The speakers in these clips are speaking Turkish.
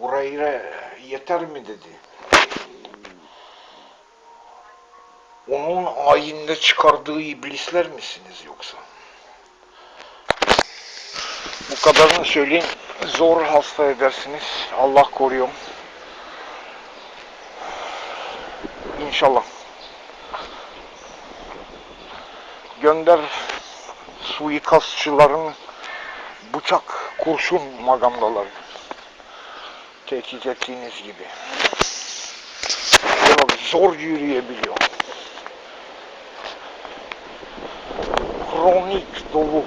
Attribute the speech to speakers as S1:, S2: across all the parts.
S1: Orayı yeter mi dedi. Onun ayinde çıkardığı iblisler misiniz yoksa? Bu kadarını söyleyeyim. Zor hasta edersiniz. Allah koruyor. İnşallah. Gönder suikastçıların bıçak, kurşun magandalarını. Tehdit ettiğiniz gibi. Ya bak, zor yürüyebiliyor. Kronik dolu.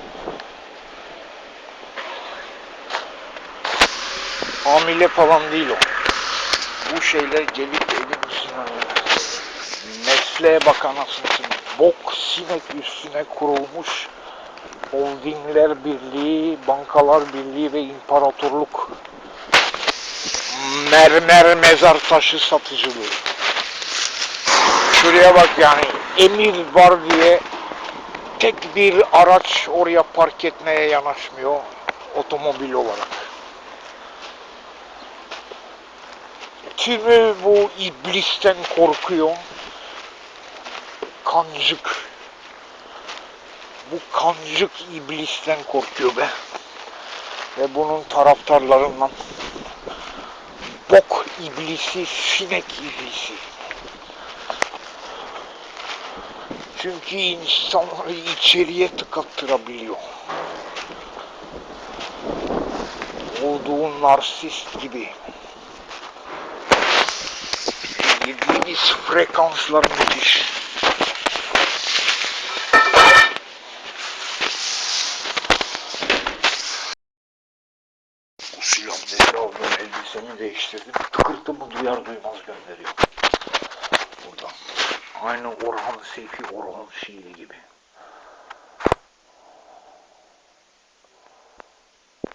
S1: Hamile falan değil o. Bu şeyler gelip elimizin mesleğe bak anasını. Bok sinek üstüne kurulmuş holdingler birliği, bankalar birliği ve imparatorluk mermer mezar taşı satıcılığı. Şuraya bak yani emir var diye tek bir araç oraya park etmeye yanaşmıyor otomobil olarak. Tümü bu iblisten korkuyor. Kancık. Bu kancık iblisten korkuyor be. Ve bunun taraftarlarından bok iblisi, sinek iblisi. Çünkü insanları içeriye tıkattırabiliyor. Olduğu narsist gibi. Yediğiniz frekanslar müthiş. Duyar duymaz gönderiyor. Buradan. Aynı Orhan Seyfi Orhan şiiri gibi.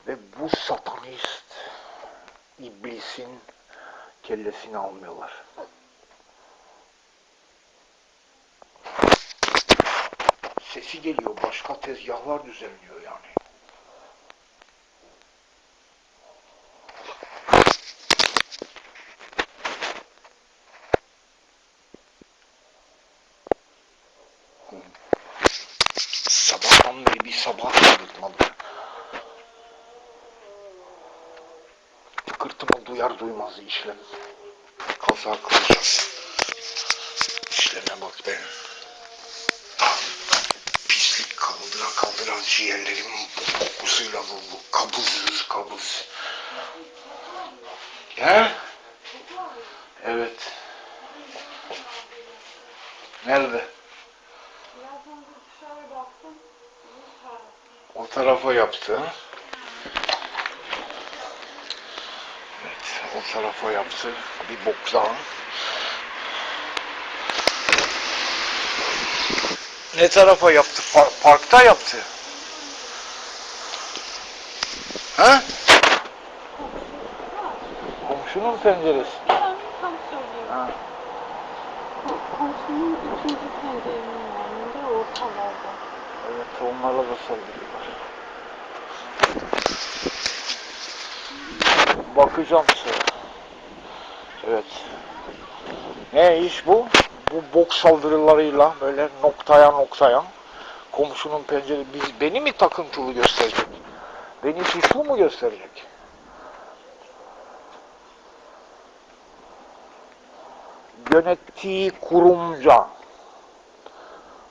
S1: Ve bu satanist iblisin kellesini almıyorlar. Sesi geliyor, başka tezgahlar düzenliyor yani. Sabahtan beri bir sabah kaldırtmadı. Tıkırtımı duyar duymaz işlem. Kaza kılacağız. İşleme bak be. Pislik kaldıra kaldıra ciğerlerim bu kokusuyla doldu. Kabız kabız. He? Evet. Nerede? O tarafa yaptı. Ha? Evet, o tarafa yaptı. Bir bok daha. Ne tarafa yaptı? Par- parkta yaptı. Ha? Komşunun penceresi.
S2: Ben tam söylüyorum.
S1: Ha.
S2: Komşunun ikinci pencerenin önünde ortalarda.
S1: Evet, onlarla da saldırıyorlar. Bakacağım sonra. Evet. Ne iş bu? Bu bok saldırılarıyla böyle noktaya noktaya komşunun pencere biz beni mi takıntılı gösterecek? Beni suçlu mu gösterecek? Yönettiği kurumca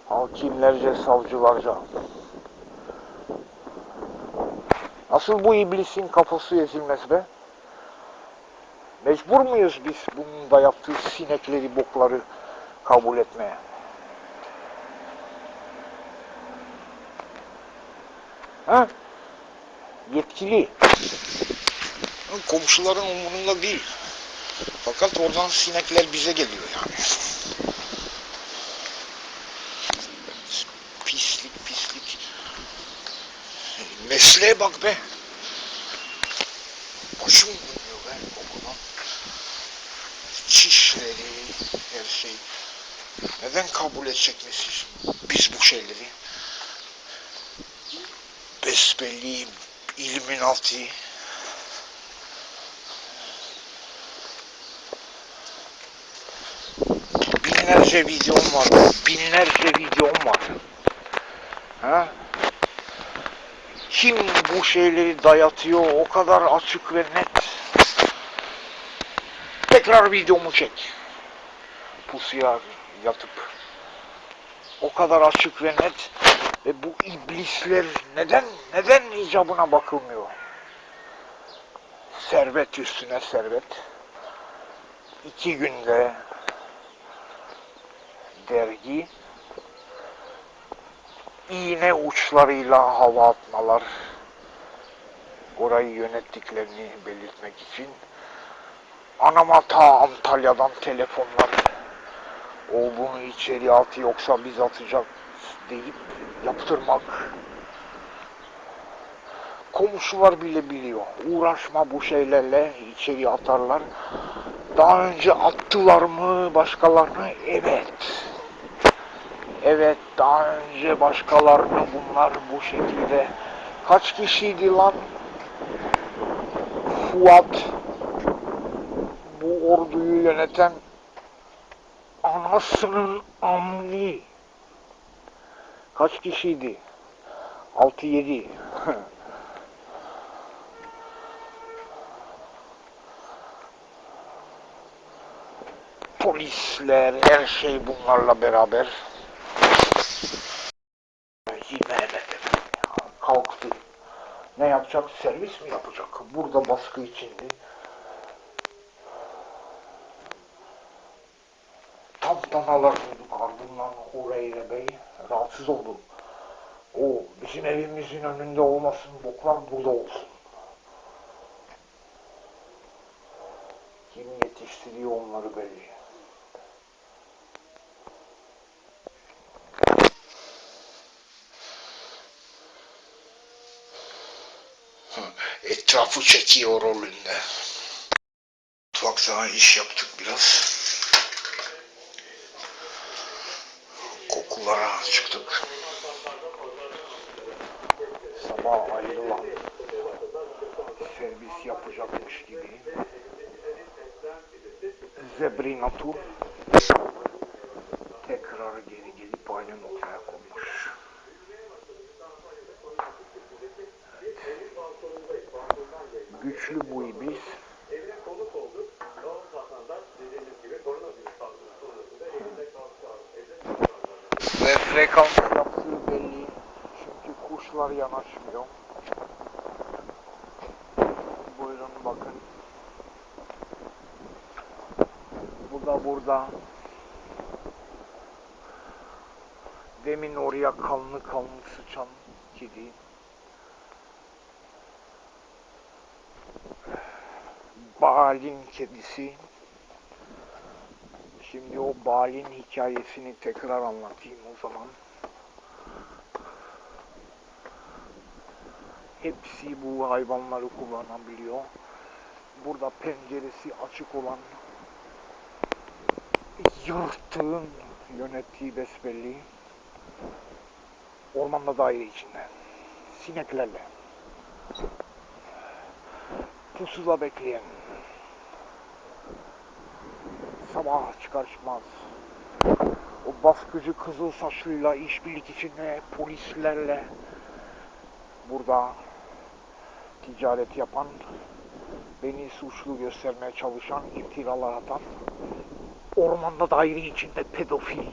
S1: hakimlerce, savcılarca. Nasıl bu iblisin kafası ezilmez be? Mecbur muyuz biz bunun da yaptığı sinekleri, bokları kabul etmeye? Ha? Yetkili. Komşuların umurunda değil. Fakat oradan sinekler bize geliyor yani. Pislik pislik. Mesleğe bak be. Neden kabul edecek miyiz biz bu şeyleri? Besbelli, Illuminati, binlerce videom var. Binlerce videom var. Ha? Kim bu şeyleri dayatıyor o kadar açık ve net. Tekrar videomu çek. Pusuya abi yatıp. O kadar açık ve net. Ve bu iblisler neden neden icabına bakılmıyor? Servet üstüne servet. İki günde dergi iğne uçlarıyla hava atmalar orayı yönettiklerini belirtmek için anama ta Antalya'dan telefonlar o bunu içeri at yoksa biz atacak deyip yaptırmak. Komşular bile biliyor. Uğraşma bu şeylerle içeri atarlar. Daha önce attılar mı başkalarını? Evet. Evet daha önce başkalarını bunlar bu şekilde. Kaç kişiydi lan? Fuat bu orduyu yöneten anasının amni kaç kişiydi? 6-7 Polisler her şey bunlarla beraber Mehmet kalktı. Ne yapacak? Servis mi yapacak? Burada baskı içindi. Tantanalar duyduk ardından Hureyre Bey rahatsız oldu. O bizim evimizin önünde olmasın, boklar burada olsun. Kim yetiştiriyor onları belli. Etrafı çekiyor rolünde. Mutfakta iş yaptık biraz. Kokulara çıktık. Sabah ayrılan servis yapacakmış gibi. Zebrina Tur tekrar geri gelip aynı noktaya konmuş. Güçlü bu iblis. Frekans yaptığı belli. Çünkü kuşlar yanaşmıyor. Buyurun bakın. Bu da burada. Demin oraya kanlı kanlı sıçan kedi. Baal'in kedisi. Şimdi o Baal'in hikayesini tekrar anlatayım o zaman. Hepsi bu hayvanları kullanabiliyor. Burada penceresi açık olan yırtığın yönettiği besbelli ormanda daire içinde. Sineklerle. Pusula bekleyen. Sabah çıkar çıkmaz. O baskıcı kızıl saçlıyla işbirlik içinde polislerle burada ticaret yapan, beni suçlu göstermeye çalışan, iftiralar atan, ormanda daire içinde pedofil.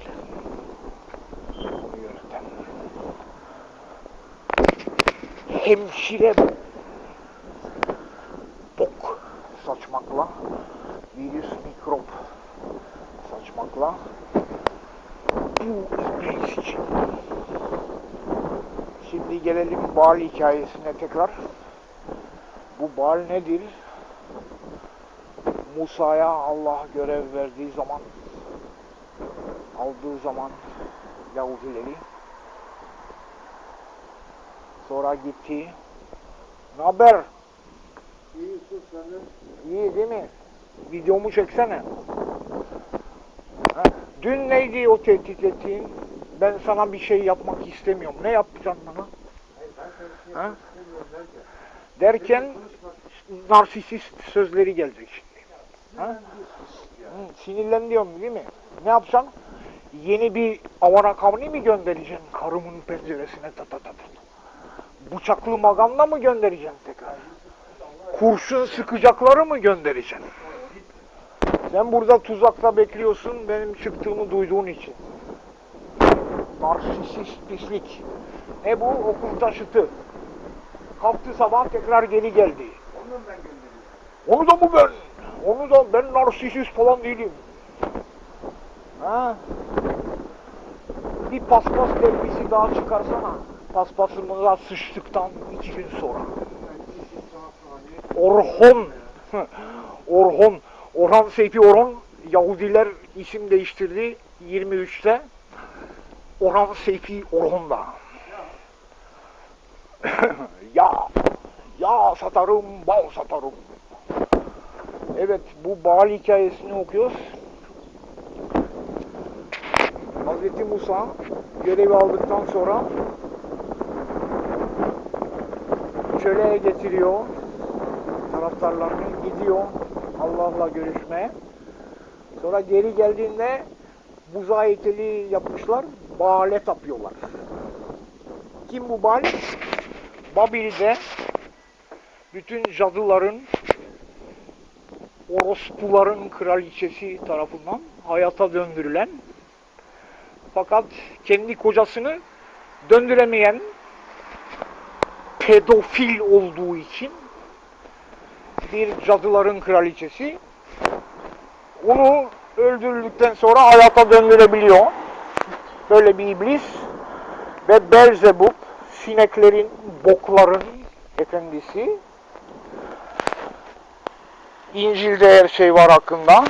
S1: Hemşire bok saçmakla, virüs mikrop bu iblis için. Şimdi gelelim Baal hikayesine tekrar. Bu Baal nedir? Musa'ya Allah görev verdiği zaman aldığı zaman Yahudileri sonra gitti. Ne haber?
S3: İyi sus.
S1: İyi değil mi? Videomu çeksene. Dün neydi o tehdit ettiğin? Ben sana bir şey yapmak istemiyorum. Ne yapacaksın bana? Ha?
S3: derken.
S1: Narsisist sözleri gelecek şimdi. Ha?
S3: Hemen bir sus ya.
S1: Hı, sinirlen diyorum değil mi? Ne yapacaksın? Yeni bir avara kavni mi göndereceksin karımın penceresine ta ta ta ta. Bıçaklı maganda mı göndereceksin tekrar? Kurşun sıkacakları mı göndereceksin? Sen burada tuzakta bekliyorsun benim çıktığımı duyduğun için. Narsisist pislik. Ne bu? Okul taşıtı. Kalktı sabah tekrar geri geldi.
S3: Onu ben gönderiyorum.
S1: Onu da mı ben? Onu da ben narsisist falan değilim. Ha? Bir paspas dergisi daha çıkarsana. Paspasımıza sıçtıktan iki gün sonra Orhon. Orhon. Orhan Seyfi Orhon. Yahudiler isim değiştirdi 23'te. Orhan Seyfi Orhon'da. ya. Ya satarım, bal satarım. Evet, bu Baal hikayesini okuyoruz. Hazreti Musa görevi aldıktan sonra çöle getiriyor taraftarlarını gidiyor Allah'la görüşmeye. Sonra geri geldiğinde buza heykeli yapmışlar, Baal'e tapıyorlar. Kim bu Baal? Babil'de bütün cadıların, orospuların kraliçesi tarafından hayata döndürülen fakat kendi kocasını döndüremeyen pedofil olduğu için bir cadıların kraliçesi. Onu öldürüldükten sonra hayata döndürebiliyor. Böyle bir iblis. Ve Belzebub, sineklerin, bokların efendisi. İncil'de her şey var hakkında.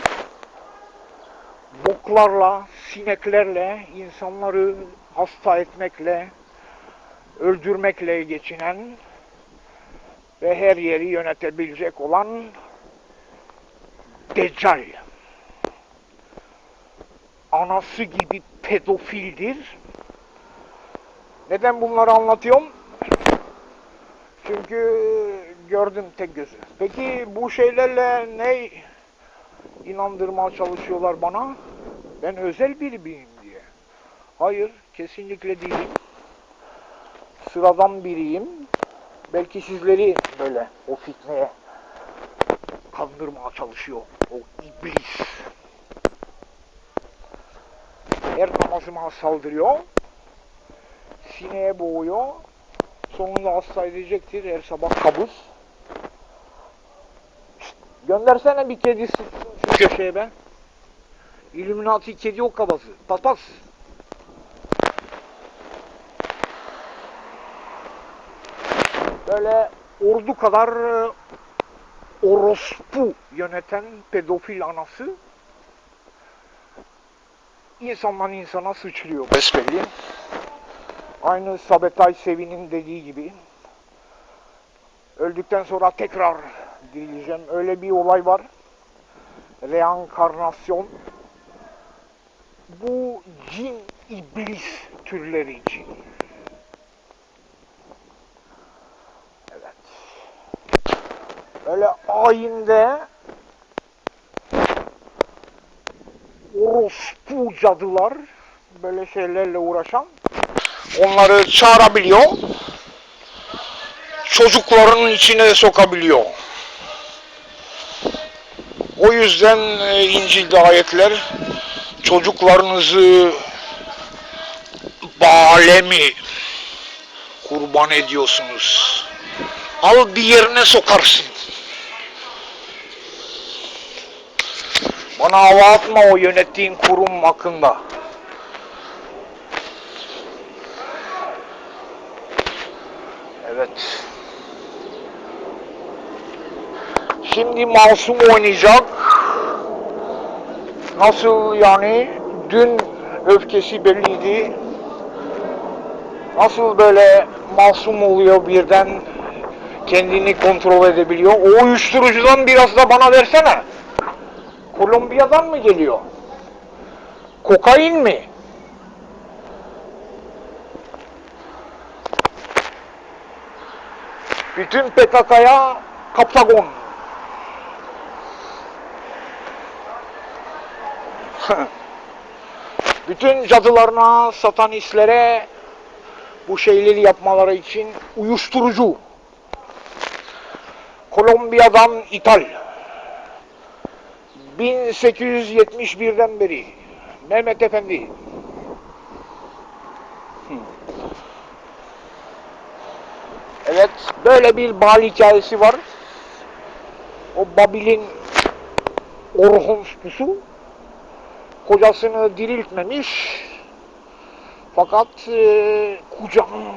S1: Boklarla, sineklerle, insanları hasta etmekle, öldürmekle geçinen ve her yeri yönetebilecek olan Deccal. Anası gibi pedofildir. Neden bunları anlatıyorum? Çünkü gördüm tek gözü. Peki bu şeylerle ne inandırmaya çalışıyorlar bana? Ben özel biri miyim diye. Hayır, kesinlikle değilim. Sıradan biriyim. Belki sizleri böyle o fitneye kandırmaya çalışıyor o iblis. Her namazıma saldırıyor. Sineye boğuyor. Sonunda hasta edecektir her sabah kabus. Şşt, göndersene bir kedi şu köşeye be. İlluminati kedi o kabası. Patas. Böyle ordu kadar e, orospu yöneten pedofil anası insandan insana sıçrıyor besbelli. Aynı Sabetay Sevi'nin dediği gibi öldükten sonra tekrar dirileceğim. Öyle bir olay var. Reenkarnasyon. Bu cin iblis türleri için. Öyle ayinde orospu cadılar böyle şeylerle uğraşan onları çağırabiliyor. Çocuklarının içine sokabiliyor. O yüzden e, İncil'de ayetler çocuklarınızı Baale mi kurban ediyorsunuz? Al bir yerine sokarsın. Bana hava atma o yönettiğin kurum hakkında. Evet. Şimdi masum oynayacak. Nasıl yani? Dün öfkesi belliydi. Nasıl böyle masum oluyor birden kendini kontrol edebiliyor. O uyuşturucudan biraz da bana versene. Kolombiya'dan mı geliyor? Kokain mi? Bütün PKK'ya Kaptagon. Bütün cadılarına, satanistlere bu şeyleri yapmaları için uyuşturucu. Kolombiya'dan ithal. 1871'den beri Mehmet Efendi. Evet, böyle bir bal hikayesi var. O Babil'in Orhonspusu kocasını diriltmemiş. Fakat e, kucağına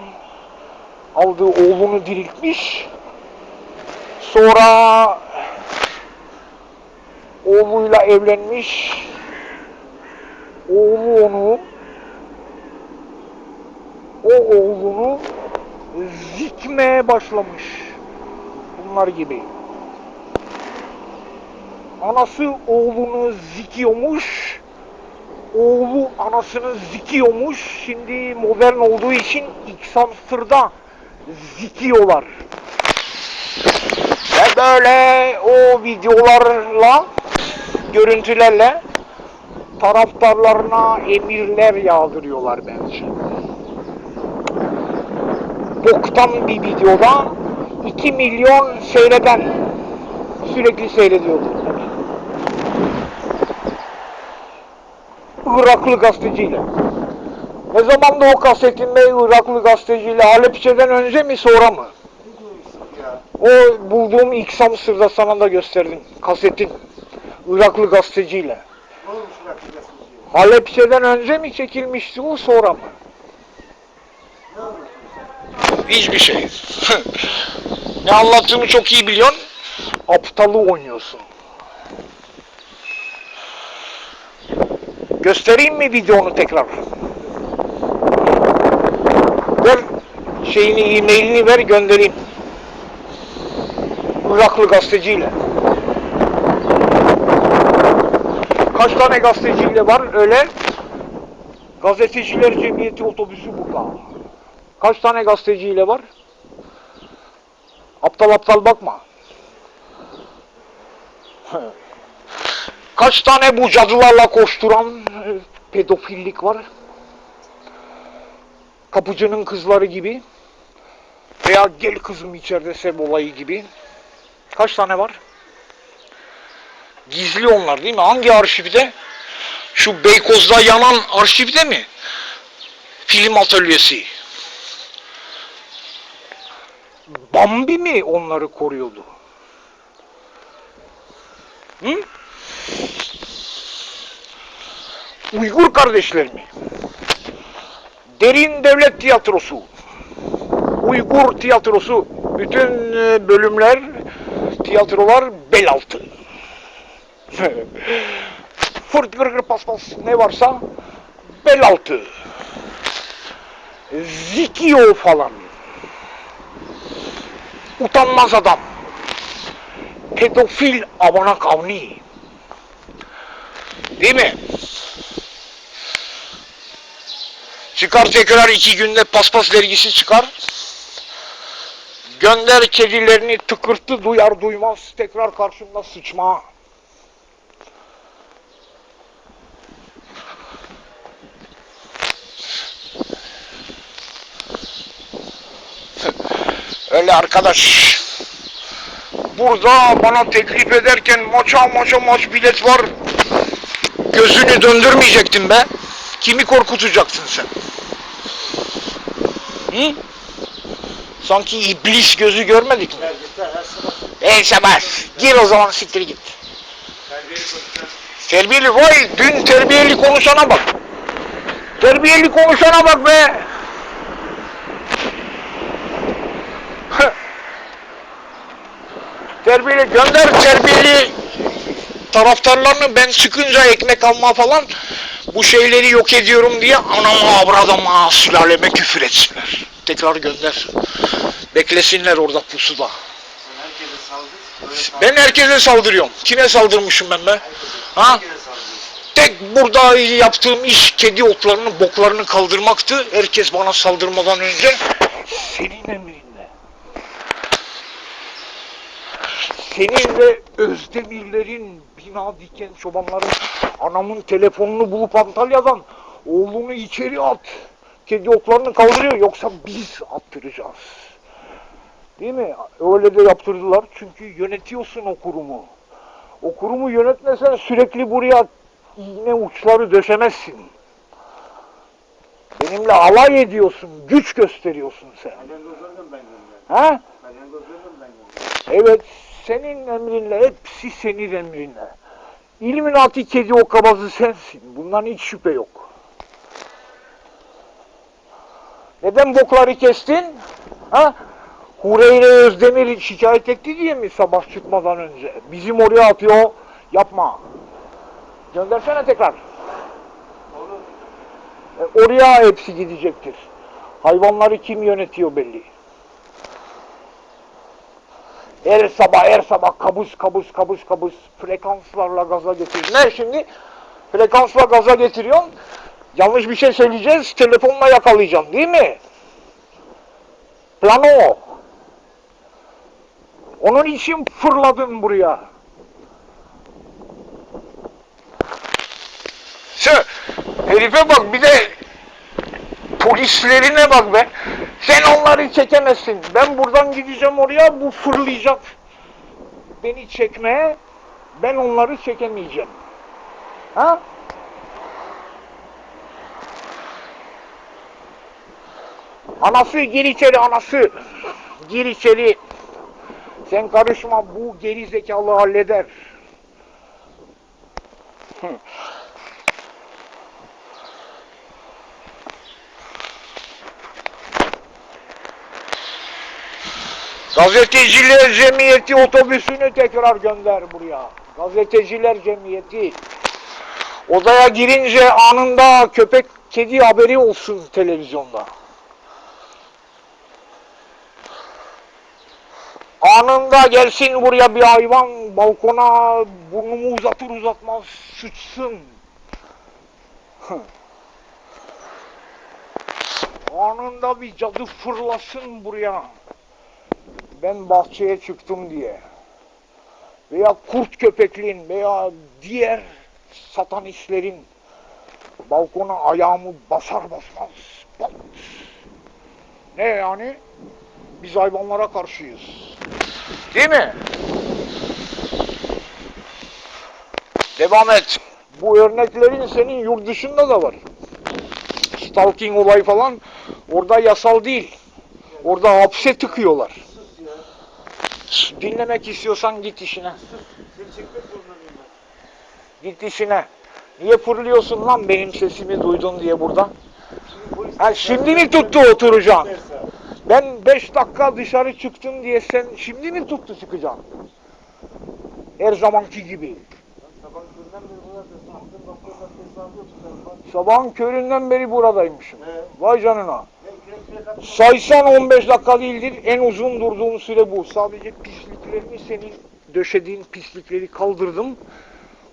S1: aldığı oğlunu diriltmiş. Sonra oğluyla evlenmiş. Oğlu onu o oğlunu zikmeye başlamış. Bunlar gibi. Anası oğlunu zikiyormuş. Oğlu anasını zikiyormuş. Şimdi modern olduğu için X-Hamster'da zikiyorlar. Ve böyle o videolarla, görüntülerle taraftarlarına emirler yağdırıyorlar bence. Boktan bir videoda 2 milyon seyreden sürekli seyrediyorlar. Iraklı gazeteciyle. Ne zaman da o kasetinde Iraklı gazeteciyle Halepçe'den önce mi sonra mı? O bulduğum ilk Samsır'da sana da gösterdim. Kasetin. Iraklı gazeteciyle.
S3: Ne olmuş bak bir gazeteci?
S1: Halepçe'den önce mi çekilmişti o sonra mı?
S3: Ne olmuş?
S1: Hiçbir şey. ne anlattığımı çok iyi biliyorsun. Aptalı oynuyorsun. Göstereyim mi videonu tekrar? Ver şeyini, e-mailini ver göndereyim. Iraklı gazeteciyle. Kaç tane gazeteciyle var öyle? Gazeteciler Cemiyeti otobüsü burada. Kaç tane gazeteciyle var? Aptal aptal bakma. Kaç tane bu cadılarla koşturan e, pedofillik var? Kapıcının kızları gibi. Veya gel kızım içeride sev olayı gibi. Kaç tane var? Gizli onlar değil mi? Hangi arşivde? Şu Beykoz'da yanan arşivde mi? Film atölyesi. Bambi mi onları koruyordu? Hı? Uygur kardeşler mi? Derin Devlet Tiyatrosu. Uygur tiyatrosu. Bütün e, bölümler, tiyatrolar bel altı. Fırt gır gır pas pas ne varsa bel altı. Zikiyo falan. Utanmaz adam. Pedofil abanak avni. Değil mi? Çıkar tekrar iki günde paspas dergisi çıkar. Gönder kedilerini tıkırtı duyar duymaz tekrar karşımda sıçma. Öyle arkadaş. Burada bana teklif ederken maça maça maç bilet var. Gözünü döndürmeyecektin be. Kimi korkutacaksın sen? Hı? Sanki iblis gözü görmedik mi? Ey Sabah, gir o zaman siktir git.
S3: Terbiyeli
S1: vay, dün terbiyeli konuşana bak. Terbiyeli konuşana bak be. Terbiyeli gönder terbiyeli taraftarlarını ben çıkınca ekmek alma falan bu şeyleri yok ediyorum diye anama avradama sülaleme küfür etsinler. Tekrar gönder. Beklesinler orada pusuda. Ben herkese saldırıyorum. Kime saldırmışım ben be? Ha? Tek burada yaptığım iş kedi otlarının boklarını kaldırmaktı. Herkes bana saldırmadan önce senin emrinde. Senin ve Özdemirlerin bina diken çobanların anamın telefonunu bulup Antalya'dan Oğlunu içeri at. Kedi oklarını kaldırıyor yoksa biz attıracağız. Değil mi? Öyle de yaptırdılar çünkü yönetiyorsun o kurumu. O kurumu yönetmesen sürekli buraya iğne uçları döşemezsin. Benimle alay ediyorsun, güç gösteriyorsun sen.
S3: Malyangozlardan ben gönderdim.
S1: Ha?
S3: Malyangozlardan ben gönderdim.
S1: Evet, senin emrinle, hepsi senin emrinle. İlluminati kedi o kabazı sensin. Bundan hiç şüphe yok. Neden bokları kestin? Ha? Hureyre Özdemir şikayet etti diye mi sabah çıkmadan önce? Bizim oraya atıyor. Yapma. Göndersene tekrar. E, oraya hepsi gidecektir. Hayvanları kim yönetiyor belli. Her sabah her sabah kabus kabus kabus kabus frekanslarla gaza getir. Ne şimdi? Frekansla gaza getiriyorsun. Yanlış bir şey söyleyeceğiz. Telefonla yakalayacaksın değil mi? Planı o. Onun için fırladın buraya. Şu herife bak bir de polislerine bak be. Sen onları çekemezsin. Ben buradan gideceğim oraya bu fırlayacak. Beni çekmeye ben onları çekemeyeceğim. Ha? Anası gir içeri anası. Gir içeri. Sen karışma bu geri zekalı halleder. Gazeteciler Cemiyeti otobüsünü tekrar gönder buraya. Gazeteciler Cemiyeti. Odaya girince anında köpek kedi haberi olsun televizyonda. Anında gelsin buraya bir hayvan balkona burnumu uzatır uzatmaz sıçsın. Anında bir cadı fırlasın buraya ben bahçeye çıktım diye veya kurt köpekliğin veya diğer satanistlerin balkona ayağımı basar basmaz pat. Ne yani? Biz hayvanlara karşıyız. Değil mi? Devam et. Bu örneklerin senin yurt dışında da var. Stalking olay falan orada yasal değil. Orada hapse tıkıyorlar. Dinlemek istiyorsan git işine. Git işine. Niye fırlıyorsun lan benim sesimi duydun diye burada? Ha şimdi mi tuttu oturacaksın? Ben 5 dakika dışarı çıktım diye sen şimdi mi tuttu çıkacaksın? Her zamanki gibi. Sabahın köründen beri buradaymışım. Vay canına.
S3: Ben kürek kürek atma.
S1: Saysan 15 dakika değildir. En uzun durduğum süre bu. Sadece pisliklerini senin döşediğin pislikleri kaldırdım.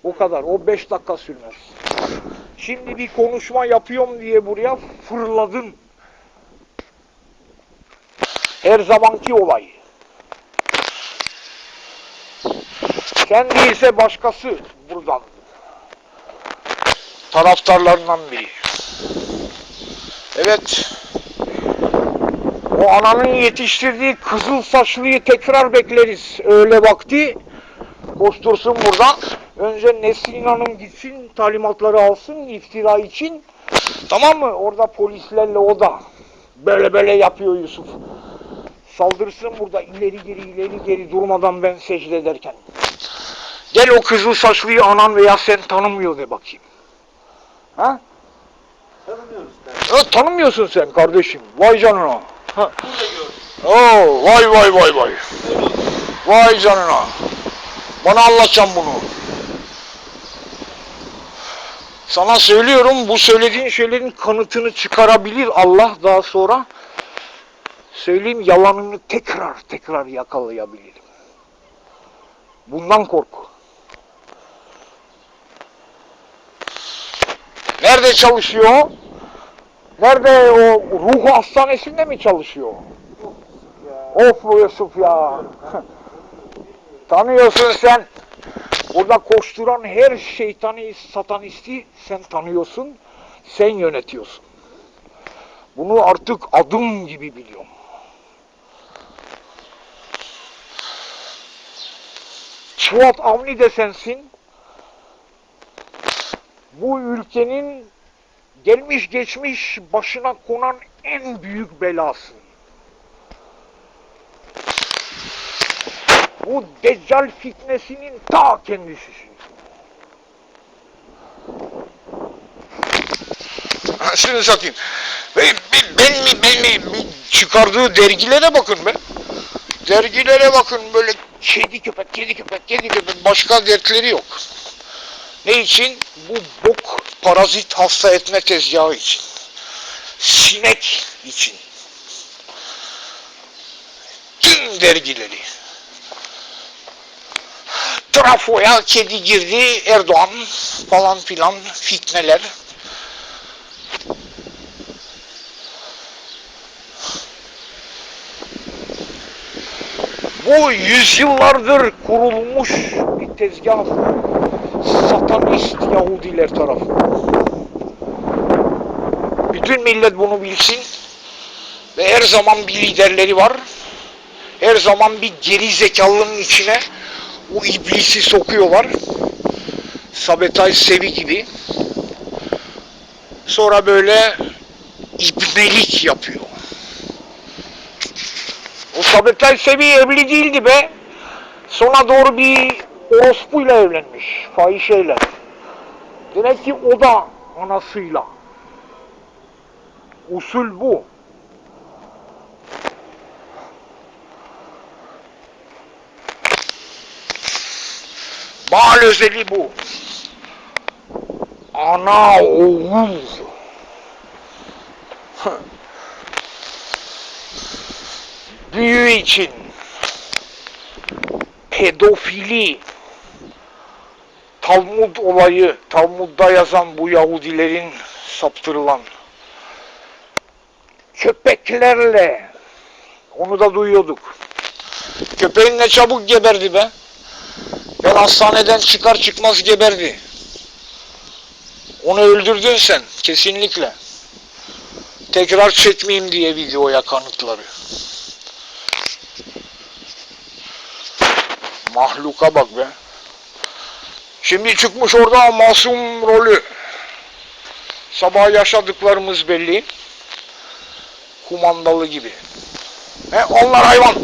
S1: O kadar. O 5 dakika sürmez. Şimdi bir konuşma yapıyorum diye buraya fırladın. Her zamanki olay. Sen değilse başkası buradan. Taraftarlarından biri. Evet. O ananın yetiştirdiği kızıl saçlıyı tekrar bekleriz öğle vakti. Koştursun buradan. Önce Nesrin Hanım gitsin talimatları alsın iftira için. Tamam mı? Orada polislerle o da. Böyle böyle yapıyor Yusuf. Saldırsın burada ileri geri ileri geri durmadan ben secde ederken. Gel o kızıl saçlıyı anan veya sen tanımıyor de bakayım. Ha?
S3: Tanımıyoruz ben.
S1: Evet tanımıyorsun sen kardeşim. Vay canına. Ha. Oo, vay vay vay vay. Vay canına. Bana anlatacağım bunu. Sana söylüyorum bu söylediğin şeylerin kanıtını çıkarabilir Allah daha sonra. Söyleyeyim yalanını tekrar tekrar yakalayabilirim. Bundan kork. Nerede çalışıyor? Nerede o ruh hastanesinde mi çalışıyor? Of Yusuf ya. Tanıyorsun sen. Orada koşturan her şeytani satanisti sen tanıyorsun. Sen yönetiyorsun. Bunu artık adım gibi biliyorum. Fuat Avni de sensin. Bu ülkenin gelmiş geçmiş başına konan en büyük belası. Bu deccal fitnesinin ta kendisisin. Şunu satayım. Ben, ben, mi, ben mi çıkardığı dergilere bakın be. Dergilere bakın böyle kedi köpek, kedi köpek, kedi köpek başka dertleri yok. Ne için? Bu bok parazit hasta etme tezgahı için. Sinek için. Tüm dergileri. Trafoya kedi girdi, Erdoğan falan filan fitneler. Bu yüzyıllardır kurulmuş bir tezgah satanist Yahudiler tarafından. Bütün millet bunu bilsin ve her zaman bir liderleri var. Her zaman bir geri zekalının içine o iblisi sokuyorlar. Sabetay Sevi gibi. Sonra böyle ibnelik yapıyor. O Sabetay Sevi evli değildi be. Sonra doğru bir orospuyla evlenmiş. Fahişeyle. Demek ki o da anasıyla. Usul bu. Mal özeli bu. Ana oğul. Büyü için pedofili Talmud olayı, Talmud'da yazan bu Yahudilerin saptırılan köpeklerle onu da duyuyorduk. Köpeğin ne çabuk geberdi be. Ben hastaneden çıkar çıkmaz geberdi. Onu öldürdün sen kesinlikle. Tekrar çekmeyeyim diye videoya kanıtları. Mahluka bak be. Şimdi çıkmış orada masum rolü. Sabah yaşadıklarımız belli. Kumandalı gibi. He, onlar hayvan.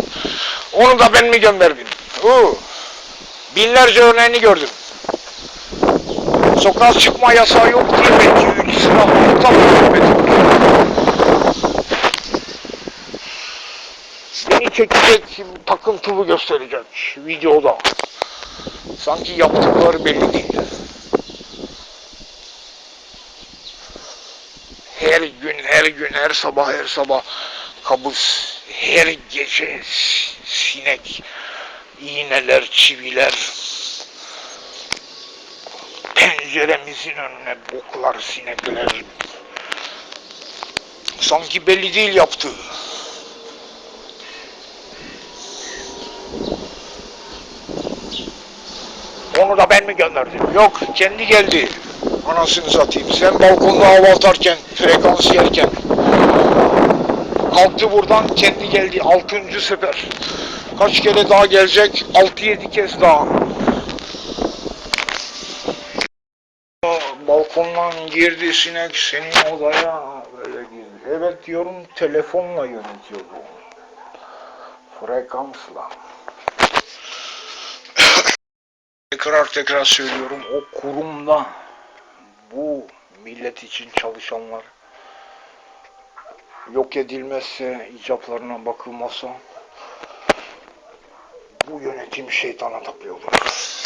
S1: Onu da ben mi gönderdim? Oo. Binlerce örneğini gördüm. Sokağa çıkma yasağı yok diye iki sıra tam Beni çekecek, takıntılı gösterecek videoda. Sanki yaptıkları belli değil. Her gün, her gün, her sabah, her sabah kabus, her gece sinek, iğneler, çiviler, penceremizin önüne boklar, sinekler. Sanki belli değil yaptığı. Onu da ben mi gönderdim? Yok, kendi geldi. Anasını satayım. Sen balkonda hava atarken, frekans yerken. Kalktı buradan, kendi geldi. Altıncı sefer. Kaç kere daha gelecek? Altı yedi kez daha. Balkondan girdi sinek senin odaya böyle girdi. Evet diyorum telefonla yönetiyor bu. Frekansla. Tekrar tekrar söylüyorum o kurumda bu millet için çalışanlar yok edilmezse icaplarına bakılmazsa bu yönetim şeytana tapıyorlar.